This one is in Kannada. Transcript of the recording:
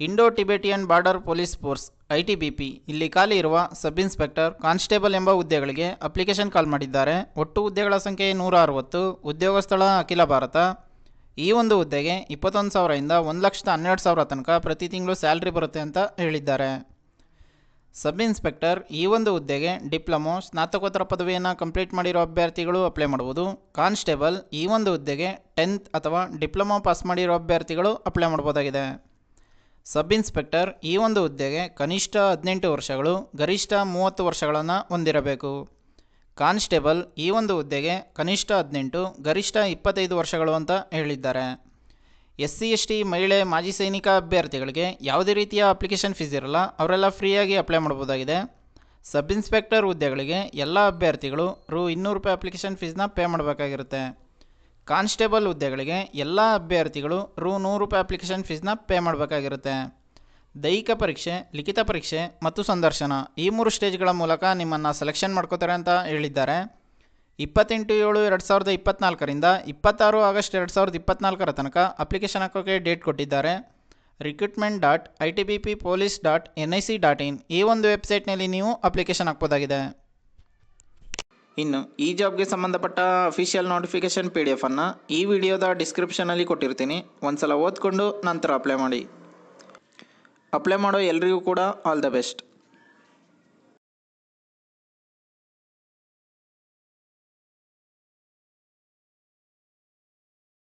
Indo Tibetan border police force ITBP ಇಲ್ಲಿ ಖಾಲಿ ಇರುವ ಸಬ್ ಇನ್ಸ್ಪೆಕ್ಟರ್ ಕಾನ್ಸ್ಟೇಬಲ್ ಎಂಬ ಹುದ್ದೆಗಳಿಗೆ ಅಪ್ಲಿಕೇಶನ್ ಕಾಲ್ ಮಾಡಿದ್ದಾರೆ. ಒಟ್ಟು ಹುದ್ದೆಗಳ ಸಂಖ್ಯೆ ನೂರ ಅರವತ್ತು ಉದ್ಯೋಗ ಸ್ಥಳ ಅಖಿಲ ಭಾರತ. ಈ ಒಂದು ಹುದ್ದೆಗೆ ಇಪ್ಪತ್ತೊಂದು ಸಾವಿರದಿಂದ ಒಂದು ಲಕ್ಷದ ಹನ್ನೆರಡು ಸಾವಿರ ತನಕ ಪ್ರತಿ ತಿಂಗಳು ಸ್ಯಾಲ್ರಿ ಬರುತ್ತೆ ಅಂತ ಹೇಳಿದ್ದಾರೆ. ಸಬ್ ಇನ್ಸ್ಪೆಕ್ಟರ್ ಈ ಒಂದು ಹುದ್ದೆಗೆ ಡಿಪ್ಲೊಮೊ, ಸ್ನಾತಕೋತ್ತರ ಪದವಿಯನ್ನು ಕಂಪ್ಲೀಟ್ ಮಾಡಿರೋ ಅಭ್ಯರ್ಥಿಗಳು ಅಪ್ಲೈ ಮಾಡ್ಬೋದು ಕಾನ್ಸ್ಟೇಬಲ್ ಈ ಒಂದು ಹುದ್ದೆಗೆ ಟೆಂತ್ ಅಥವಾ ಡಿಪ್ಲೊಮೊ ಪಾಸ್ ಮಾಡಿರೋ ಅಭ್ಯರ್ಥಿಗಳು ಅಪ್ಲೈ ಮಾಡ್ಬೋದಾಗಿದೆ ಸಬ್ ಇನ್ಸ್ಪೆಕ್ಟರ್ ಈ ಒಂದು ಹುದ್ದೆಗೆ ಕನಿಷ್ಠ ಹದಿನೆಂಟು ವರ್ಷಗಳು, ಗರಿಷ್ಠ ಮೂವತ್ತು ವರ್ಷಗಳನ್ನು ಹೊಂದಿರಬೇಕು. ಕಾನ್ಸ್ಟೇಬಲ್ ಈ ಒಂದು ಹುದ್ದೆಗೆ ಕನಿಷ್ಠ ಹದಿನೆಂಟು, ಗರಿಷ್ಠ ಇಪ್ಪತ್ತೈದು ವರ್ಷಗಳು ಅಂತ ಹೇಳಿದ್ದಾರೆ. ಎಸ್ ಸಿ ಎಸ್ ಟಿ ಮಹಿಳೆ, ಮಾಜಿ ಸೈನಿಕ ಅಭ್ಯರ್ಥಿಗಳಿಗೆ ಯಾವುದೇ ರೀತಿಯ ಅಪ್ಲಿಕೇಶನ್ ಫೀಸ್ ಇರಲ್ಲ, ಅವರೆಲ್ಲ ಫ್ರೀಯಾಗಿ ಅಪ್ಲೈ ಮಾಡ್ಬೋದಾಗಿದೆ. ಸಬ್ ಇನ್ಸ್ಪೆಕ್ಟರ್ ಹುದ್ದೆಗಳಿಗೆ ಎಲ್ಲ ಅಭ್ಯರ್ಥಿಗಳು ರು ಇನ್ನೂರು ರೂಪಾಯಿ ಅಪ್ಲಿಕೇಶನ್ ಫೀಸ್ನ ಪೇ ಮಾಡಬೇಕಾಗಿರುತ್ತೆ. ಕಾನ್ಸ್ಟೇಬಲ್ ಹುದ್ದೆಗಳಿಗೆ ಎಲ್ಲ ಅಭ್ಯರ್ಥಿಗಳು ರು ನೂರು ರೂಪಾಯಿ ಅಪ್ಲಿಕೇಶನ್ ಫೀಸ್ನ ಪೇ ಮಾಡಬೇಕಾಗಿರುತ್ತೆ. ದೈಹಿಕ ಪರೀಕ್ಷೆ, ಲಿಖಿತ ಪರೀಕ್ಷೆ ಮತ್ತು ಸಂದರ್ಶನ ಈ ಮೂರು ಸ್ಟೇಜ್ಗಳ ಮೂಲಕ ನಿಮ್ಮನ್ನು ಸೆಲೆಕ್ಷನ್ ಮಾಡ್ಕೋತಾರೆ ಅಂತ ಹೇಳಿದ್ದಾರೆ. ಇಪ್ಪತ್ತೆಂಟು ಏಳು ಎರಡು ಸಾವಿರದ ಇಪ್ಪತ್ನಾಲ್ಕರಿಂದ ಇಪ್ಪತ್ತಾರು ಆಗಸ್ಟ್ ಎರಡು ಸಾವಿರದ ಇಪ್ಪತ್ನಾಲ್ಕರ ತನಕ ಅಪ್ಲಿಕೇಶನ್ ಹಾಕೋಕ್ಕೆ ಡೇಟ್ ಕೊಟ್ಟಿದ್ದಾರೆ. Recruitment dot I T B P police dot N I C dot in ಈ ಒಂದು ವೆಬ್ಸೈಟ್ನಲ್ಲಿ ನೀವು ಅಪ್ಲಿಕೇಶನ್ ಹಾಕ್ಬೋದಾಗಿದೆ. ಇನ್ನು ಈ ಜಾಬ್ಗೆ ಸಂಬಂಧಪಟ್ಟ ಅಫಿಷಿಯಲ್ ನೋಟಿಫಿಕೇಶನ್ ಪಿ ಡಿ ಎಫನ್ನು ಈ ವಿಡಿಯೋದ ಡಿಸ್ಕ್ರಿಪ್ಷನಲ್ಲಿ ಕೊಟ್ಟಿರ್ತೀನಿ. ಒಂದು ಸಲ ಓದ್ಕೊಂಡು ನಂತರ ಅಪ್ಲೈ ಮಾಡಿ. ಅಪ್ಲೈ ಮಾಡೋ ಎಲ್ರಿಗೂ ಕೂಡ ಆಲ್ ದ ಬೆಸ್ಟ್